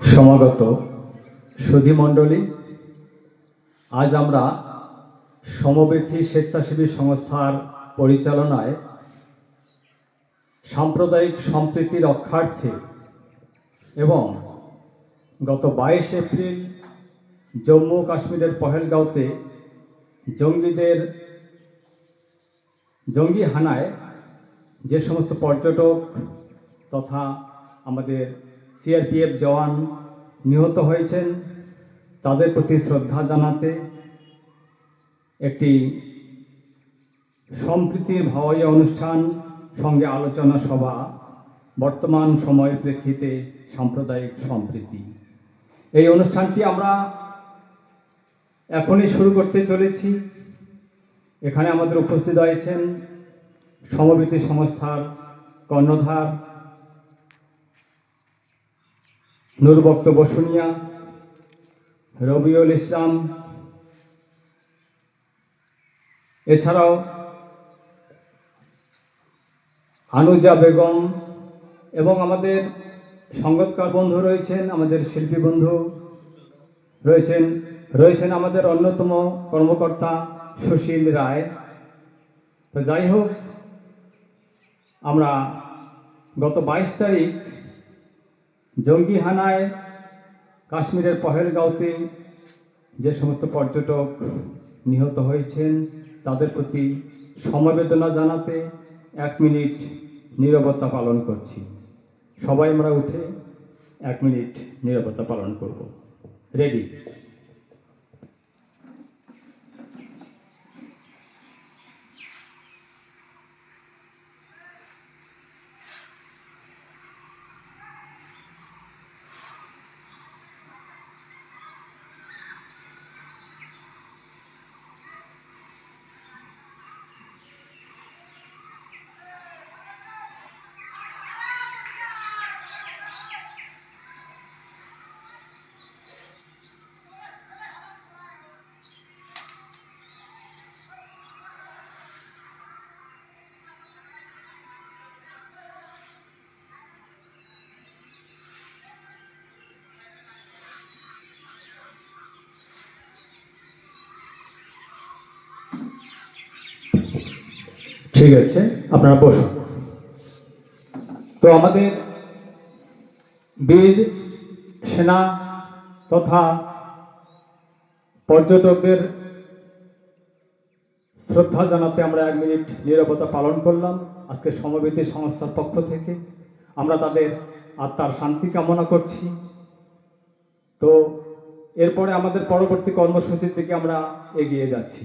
সমাগত সুধীমণ্ডলী আজ আমরা সমবেথী স্বেচ্ছাসেবী সংস্থার পরিচালনায় সাম্প্রদায়িক সম্প্রীতি রক্ষার্থে এবং গত বাইশ এপ্রিল জম্মু কাশ্মীরের পহেলগাঁওতে জঙ্গিদের জঙ্গি হানায় যে সমস্ত পর্যটক তথা আমাদের সিআরপিএফ জওয়ান নিহত হয়েছেন। তাদের প্রতি শ্রদ্ধা জানাতে একটি সম্প্রীতির ভাওয়াইয়া অনুষ্ঠান সঙ্গে আলোচনা সভা, বর্তমান সময়ের প্রেক্ষিতে সাম্প্রদায়িক সম্প্রীতি। এই অনুষ্ঠানটি আমরা এখনই শুরু করতে চলেছি। এখানে আমাদের উপস্থিত হয়েছেন সমবেতী সংস্থার কর্ণধার নূরবক্ত বসুনিয়া রবিউল ইসলাম, এছাড়াও আনুজা বেগম এবং আমাদের সঙ্গতকার বন্ধু রয়েছেন, আমাদের শিল্পী বন্ধু রয়েছেন রয়েছেন আমাদের অন্যতম কর্মকর্তা সুশীল রায়। তো যাই হোক, আমরা গত বাইশ তারিখ জঙ্গি হানায় কাশ্মীরের পহেলগাঁওতে যে সমস্ত পর্যটক নিহত হয়েছেন, তাদের প্রতি সমবেদনা জানাতে এক মিনিট নিরবতা পালন করছি। সবাই আমরা উঠে এক মিনিট নিরবতা পালন করব। রেডি ঠিক আছে, আপনারা বসুন। তো আমাদের বীর, সেনা তথা পর্যটকদের শ্রদ্ধা জানাতে আমরা এক মিনিট নীরবতা পালন করলাম। আজকে সমবেতী সংস্থার পক্ষ থেকে আমরা তাদের আত্মার শান্তি কামনা করছি। তো এরপরে আমাদের পরবর্তী কর্মসূচির দিকে আমরা এগিয়ে যাচ্ছি।